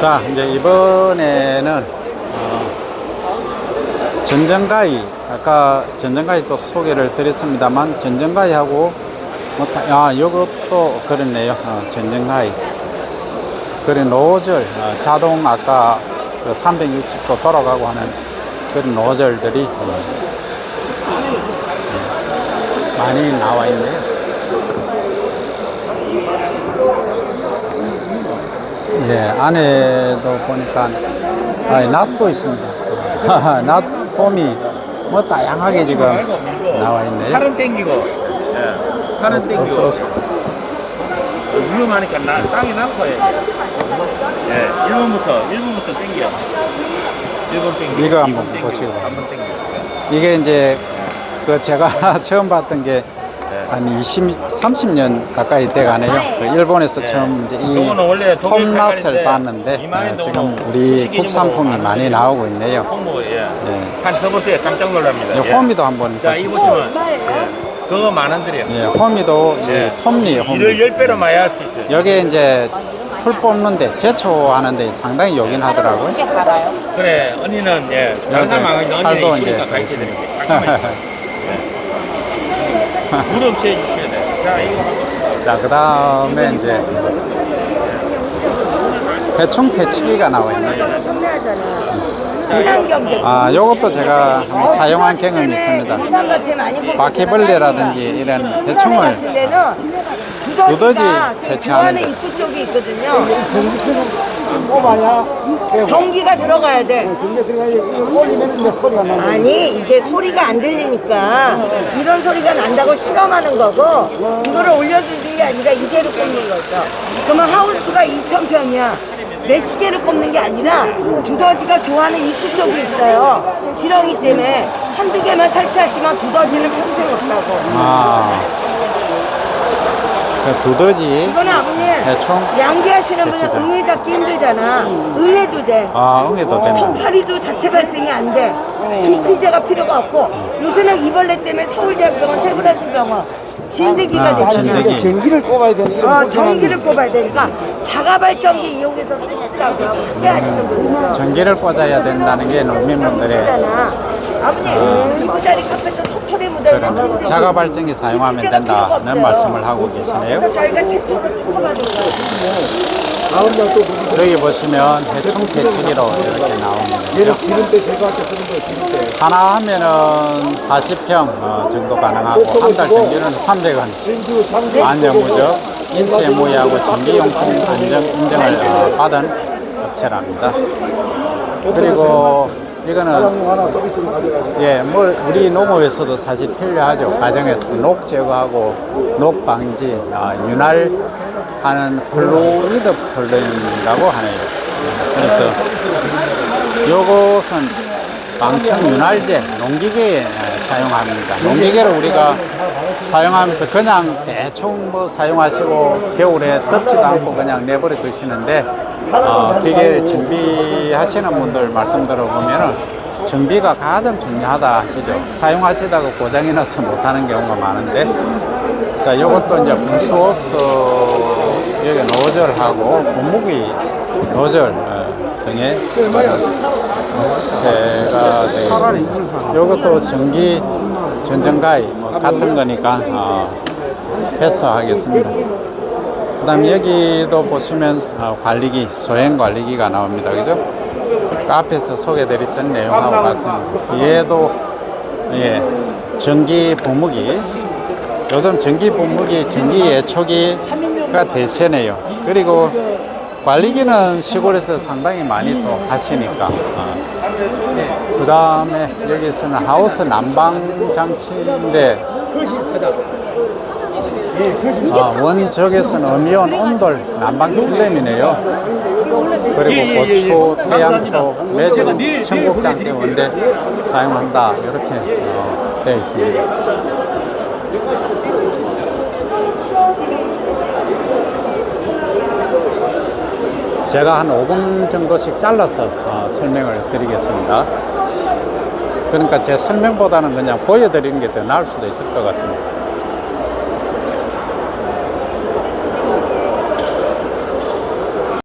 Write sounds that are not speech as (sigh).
자, 이제 이번에는 어, 전정가위 아까 전정가위 또 소개를 드렸습니다만 전정가위하고 뭐, 다- 아, 요것도 그렇네요. 어, 전정가위. 그리고 노즐, 어, 자동 아까 그 360도 돌아가고 하는 그런 노즐들이 어, 예, 많이 나와 있네요. 예, 안에도 보니까 아, 낫도 있습니다. (laughs) 낫 폼이 뭐 다양하게 지금 나와 있네요. 팔은 땡기고, 예. 팔은 땡기고. 위험하니까 나, 땅에 놔둬야 예. 1번부터, 1번부터 땡겨. 1번 땡겨. 이거 한번 2번 땡기고, 보시고. 3번 땡겨. 이게 이제 그 제가 (laughs) 처음 봤던 게 예. 한 20, 30년 가까이 돼 가네요. 그 일본에서 예. 처음 이제 이 색깔인데 봤는데 예, 동으로 지금 우리 국산품이 많이. 나오고 있네요. 홍보, 예. 예. 한 써보세요. 깜짝 놀랍니다. 이 예. 호미도 한번 자, 이 보시죠. 보시면, 예. 그거 만 원들이에요. 예, 호미도 이 예. 톱니 호미. 이를 10배로 많이 할 수 있어요. 여기에 이제 풀 뽑는데 제초하는데 상당히 요긴하더라고요. 그래, 언니는, 예. 언니가 이제 이쁘니까 가르쳐 드릴게요. (laughs) 잠깐만요. 예. 물 없이 해주셔야 돼요. 자, 이거. 자, 그 다음에 이제 대충 배치기가 나와 있네요. 판매하잖아. 친환경 제품. 아, 요것도 제가 한번 사용한 경험이 있습니다. 부산 같은 많이 바퀴벌레라든지 이런 대충을 같은 데는 두더지 두더지가 채취하는데. 좋아하는 입구 쪽이 있거든요. 전기가 들어가야 돼. 전기가 들어가야 이거 올리면 이제 소리가 나는 아니 이게 소리가 안 들리니까 이런 소리가 난다고 실험하는 거고 이거를 올려주는 게 아니라 이대로 꼽는 거죠. 그러면 하우스가 2,000평이야. 몇 개를 꼽는 게 아니라 두더지가 좋아하는 입구 쪽이 있어요. 지렁이 때문에 한두 개만 설치하시면 두더지는 평생 없다고. 아, 그 두더지 이거는 아버님 대충 양계하시는 분은 됐다. 응애 잡기 힘들잖아. 응애도 돼. 아, 응애도 된다. 총파리도 자체 발생이 안 돼. 기피제가 필요가 없고 요새는 이벌레 때문에 서울대학병원 세브란스병원 진드기가 아, 되잖아. 진드기. 전기를 꼽아야 되는 이런 어, 전기를 꼽아야 되니까 자가 발전기 이용해서 쓰시더라고요. 크게 하시는 분들은. 전기를 꽂아야 된다는 게 농민분들의 그잖아. 아버님, 이부자리 카페도 진드기. 자가 발전기 사용하면 된다는. 말씀을 하고 계시네요. 저희가 채토를 거예요. 여기 보시면 대충 배치기로 이렇게 나옵니다. 얘는 기름때 제거할 때 쓰는 거예요 기름때 하나 하면은 40평 어, 정도 가능하고 한달 전기는 300원. 진주 상세 안전무적 인체 무해하고 전기용품 안전 인증을 어, 받은 업체랍니다. 그리고 이거는 하나 서비스로 가져가지고 예, 뭐 우리 농업에서도 사실 필요하죠. 가정에서 녹 제거하고 녹 방지, 아, 윤활 하는 플루이드 폴름이라고 하네요. 그래서 요것은 방청 윤활제, 농기계에 사용합니다. 농기계를 우리가 사용하면서 그냥 대충 뭐 사용하시고 겨울에 덥지도 않고 그냥 내버려 두시는데 어, 기계를 준비하시는 분들 말씀 들어보면은 정비가 가장 중요하다 하시죠. 사용하시다가 고장이 나서 못하는 경우가 많은데 자, 이것도 이제 분수호스 여기 노즐하고 분무기 노즐 어, 등의 새가 되어 있습니다. 이것도 전기 전정가위 뭐 같은 거니까 어, 패스하겠습니다. 그 다음에 여기도 보시면 어, 관리기, 소행 관리기가 나옵니다. 그죠? 그 앞에서 소개드렸던 내용하고 같습니다. 뒤에도 예, 전기 분무기. 요즘 전기 분무기, 전기 예초기가 대세네요. 그리고 관리기는 시골에서 상당히 많이 또 하시니까. 그 다음에 여기서는 하우스 난방 장치인데 아, 원적에서는 음이온 온돌 난방 필름이네요. 그리고 고추, 태양초, 매직 청국장 때문에 사용한다. 이렇게 어, 되어 있습니다. 제가 한 5분 정도씩 잘라서 어, 설명을 드리겠습니다. 그러니까 제 설명보다는 그냥 보여드리는 게 더 나을 수도 있을 것 같습니다.